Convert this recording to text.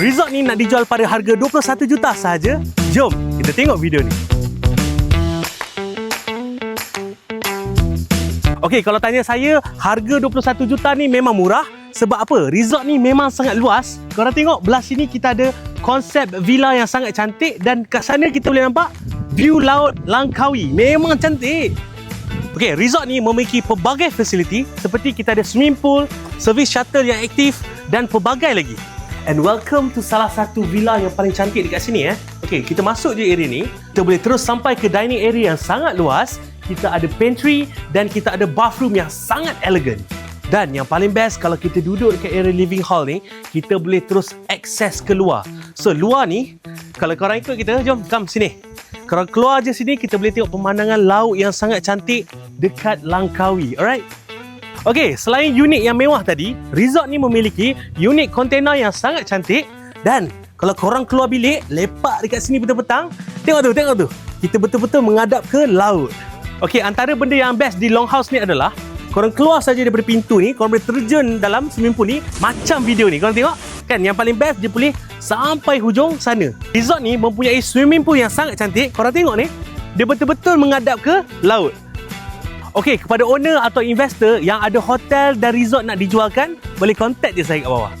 Resort ni nak dijual pada harga 21 juta sahaja. Jom kita tengok video ni. Okey, kalau tanya saya, harga 21 juta ni memang murah. Sebab apa? Resort ni memang sangat luas. Korang tengok belah sini kita ada konsep villa yang sangat cantik dan kat sana kita boleh nampak view laut Langkawi. Memang cantik. Okey, resort ni memiliki pelbagai fasiliti seperti kita ada swimming pool, servis shuttle yang aktif dan pelbagai lagi. And welcome to salah satu villa yang paling cantik dekat sini eh. Okey, kita masuk je area ni. Kita boleh terus sampai ke dining area yang sangat luas. Kita ada pantry dan kita ada bathroom yang sangat elegan. Dan yang paling best kalau kita duduk dekat area living hall ni, kita boleh terus akses keluar. So luar ni, kalau korang ikut kita, jom come sini. Kalau keluar je sini, kita boleh tengok pemandangan laut yang sangat cantik dekat Langkawi. Alright? Okey, selain unit yang mewah tadi, resort ni memiliki unit kontena yang sangat cantik dan kalau korang keluar bilik, lepak dekat sini petang-petang, tengok tu, tengok tu. Kita betul-betul menghadap ke laut. Okey, antara benda yang best di longhouse ni adalah korang keluar saja daripada pintu ni, korang boleh terjun dalam swimming pool ni macam video ni. Korang tengok? Kan yang paling best dia boleh sampai hujung sana. Resort ni mempunyai swimming pool yang sangat cantik. Korang tengok ni, dia betul-betul menghadap ke laut. Okey, kepada owner atau investor yang ada hotel dan resort nak dijualkan, boleh contact je saya kat bawah.